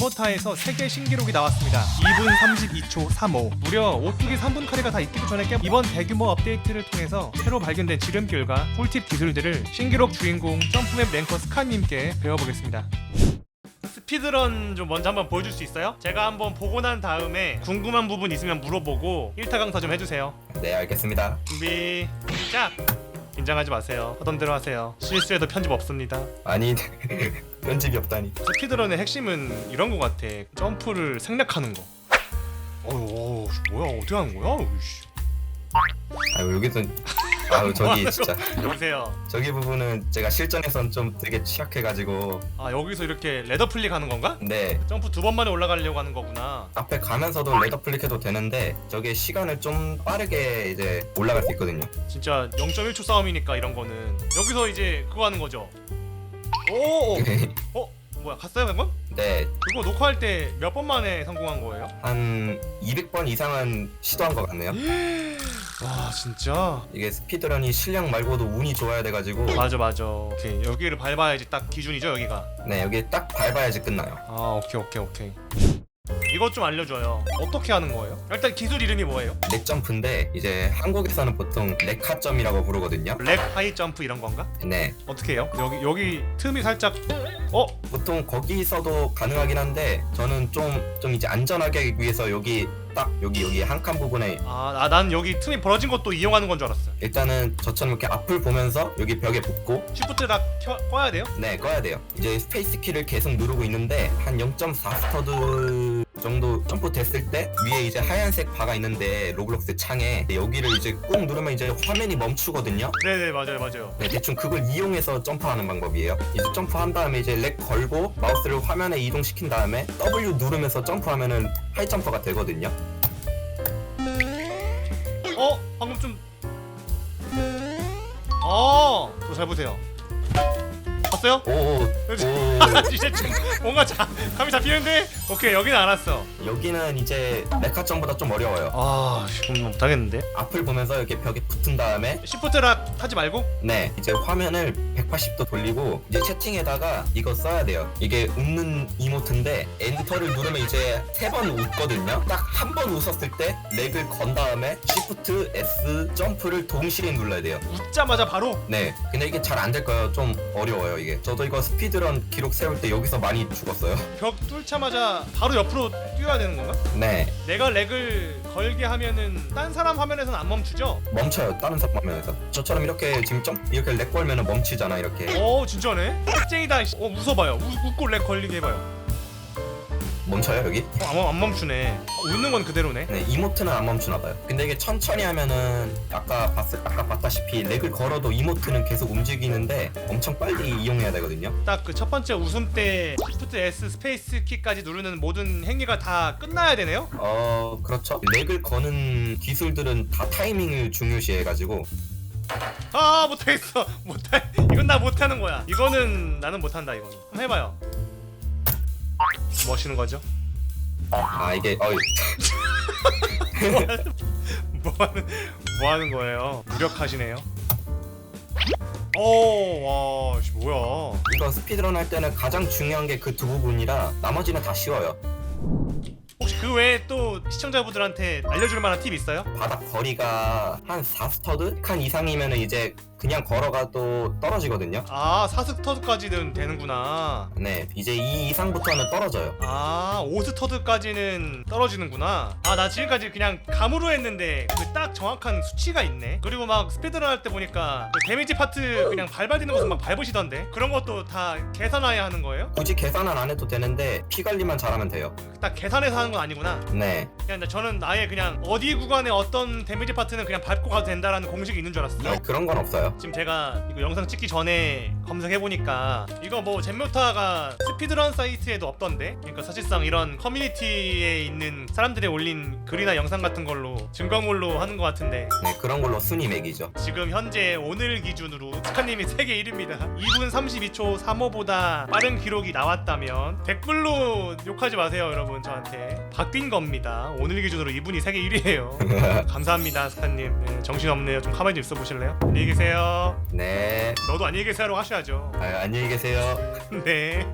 젠모타에서 세계 신기록이 나왔습니다. 2분 32초 35. 무려 오뚜기 3분 카레가 다 있기도 전에 깨 이번 대규모 업데이트를 통해서 새로 발견된 지름길과 꿀팁 기술들을 신기록 주인공 점프맵 랭커 스카님께 배워보겠습니다. 스피드런 좀 먼저 한번 보여줄 수 있어요? 제가 한번 보고 난 다음에 궁금한 부분 있으면 물어보고 1타 강사 좀 해주세요. 네 알겠습니다. 준비 시작! 긴장하지 마세요. 하던 대로 하세요. 실수해도 편집 없습니다. 아니 편집이 없다니. 스피드런의 핵심은 이런 거 같아. 점프를 생략하는 거. 어우, 뭐야? 어떻게 하는 거야? 아 여기서 아 저기 진짜 여보세요. 저기 부분은 제가 실전에선 좀 되게 취약해가지고 아 여기서 이렇게 레더 플릭 하는 건가? 네 점프 두 번 만에 올라가려고 하는 거구나. 앞에 가면서도 레더 플릭해도 되는데 저게 시간을 좀 빠르게 이제 올라갈 수 있거든요. 진짜 0.1초 싸움이니까 이런 거는 여기서 이제 그거 하는 거죠. 오, 어, 뭐야? 갔어요 방금? 네, 그거 녹화할 때 몇 번 만에 성공한 거예요? 한 200번 이상은 시도한 것 같네요. 와 진짜 이게 스피드런이 실력 말고도 운이 좋아야 돼가지고 맞아 맞아 오케이 여기를 밟아야지 딱 기준이죠 여기가 네 여기 딱 밟아야지 끝나요. 아 오케이 오케이 오케이 이것 좀 알려줘요 어떻게 하는 거예요? 일단 기술 이름이 뭐예요? 렉 점프인데 이제 한국에서는 보통 레카점이라고 부르거든요. 렉 하이 점프 이런 건가? 네, 어떻게 해요? 여기 여기 틈이 살짝 어? 보통 거기서도 가능하긴 한데 저는 좀 좀 이제 안전하게 위해서 여기 딱 여기 여기 한 칸 부분에 아 난 여기 틈이 벌어진 것도 이용하는 건 줄 알았어 일단은 저처럼 이렇게 앞을 보면서 여기 벽에 붙고 시프트락 켜, 꺼야 돼요? 네 꺼야 돼요 이제 스페이스 키를 계속 누르고 있는데 한 0.4 스터드 정도 점프 됐을 때 위에 이제 하얀색 바가 있는데 로블록스 창에 여기를 이제 꾹 누르면 이제 화면이 멈추거든요 네네 맞아요 맞아요 네, 대충 그걸 이용해서 점프하는 방법이에요. 이제 점프한 다음에 이제 렉 걸고 마우스를 화면에 이동시킨 다음에 W 누르면서 점프하면은 하이 점퍼가 되거든요. 방금 좀 어, 저잘 보세요 봤어요? 이제 좀 뭔가 자, 감이 잡히는데? 오케이 여기는 알았어 여기는 이제 메카점보다 좀 어려워요. 아좀 못하겠는데 앞을 보면서 이렇게 벽에 붙은 다음에 시프트락 하지 말고 네 이제 화면을 180도 돌리고 이제 채팅에다가 이거 써야 돼요. 이게 웃는 이모트인데 엔터를 누르면 이제 세 번 웃거든요. 딱 한 번 웃었을 때 렉을 건 다음에 Shift S 점프를 동시에 눌러야 돼요. 웃자마자 바로 네, 근데 이게 잘 안 될 거예요. 좀 어려워요 이게. 저도 이거 스피드런 기록 세울 때 여기서 많이 죽었어요. 벽 뚫자마자 바로 옆으로 뛰어야 되는 건가? 네, 내가 렉을 걸게 하면은 딴 사람 화면에서는 안 멈추죠? 멈춰요. 다른 사람 화면에서. 저처럼 이렇게 지금 점 이렇게 렉 걸면은 멈추잖아 이렇게. 오 진짜네? 쟁이다 어 웃어봐요 우, 웃고 렉 걸리게 해봐요 멈춰요 여기? 어, 안, 멈- 안 멈추네 웃는 건 그대로네 네, 이모트는 안 멈추나 봐요. 근데 이게 천천히 하면은 아까 봤 아까 봤다시피 렉을 걸어도 이모트는 계속 움직이는데 엄청 빨리 이용해야 되거든요. 딱 그 첫 번째 웃음 때 Shift S 스페이스 키까지 누르는 모든 행위가 다 끝나야 되네요? 어, 그렇죠. 렉을 거는 기술들은 다 타이밍을 중요시해가지고 아 못하겠어. 못해. 이건 나 못하는 거야. 이거는 나는 못한다 이거는. 한번 해봐요. 뭐 하시는 거죠? 아 이게 어 뭐 하는 뭐 하는 거예요? 무력하시네요. 오와 뭐야. 이거 스피드런 할 때는 가장 중요한 게 그 두 부분이라 나머지는 다 쉬워요. 혹시 그 외에 또 시청자분들한테 알려줄 만한 팁 있어요? 바닥 거리가 한 4스터드 칸 이상이면 이제 그냥 걸어가도 떨어지거든요. 아 사스터드까지는 되는구나 네, 이제 이 이상부터는 떨어져요. 아 오스터드까지는 떨어지는구나 아 나 지금까지 그냥 감으로 했는데 그 딱 정확한 수치가 있네 그리고 막 스피드런 할 때 보니까 그 데미지 파트 그냥 발발되는 것은 막 밟으시던데 그런 것도 다 계산해야 하는 거예요? 굳이 계산은 안 해도 되는데 피 관리만 잘하면 돼요. 딱 계산해서 하는 건 아니구나 네, 그냥 저는 아예 그냥 어디 구간에 어떤 데미지 파트는 그냥 밟고 가도 된다라는 공식이 있는 줄 알았어요. 아, 그런 건 없어요. 지금 제가 이거 영상 찍기 전에 검색해보니까 이거 뭐 젠모타가 스피드런 사이트에도 없던데? 그러니까 사실상 이런 커뮤니티에 있는 사람들이 올린 글이나 영상 같은 걸로 증거물로 하는 것 같은데. 네, 그런 걸로 순위 매기죠. 지금 현재 오늘 기준으로 스카님이 세계 1위입니다. 2분 32초 3호보다 빠른 기록이 나왔다면 댓글로 욕하지 마세요 여러분 저한테. 바뀐 겁니다 오늘 기준으로 이분이 세계 1위예요. 감사합니다 스카님. 네, 정신 없네요. 좀 가만히 좀 있어 보실래요? 안녕히 계세요. 네, 너도 안녕히 계세요라고 하셔야죠. 아, 안녕히 계세요. 네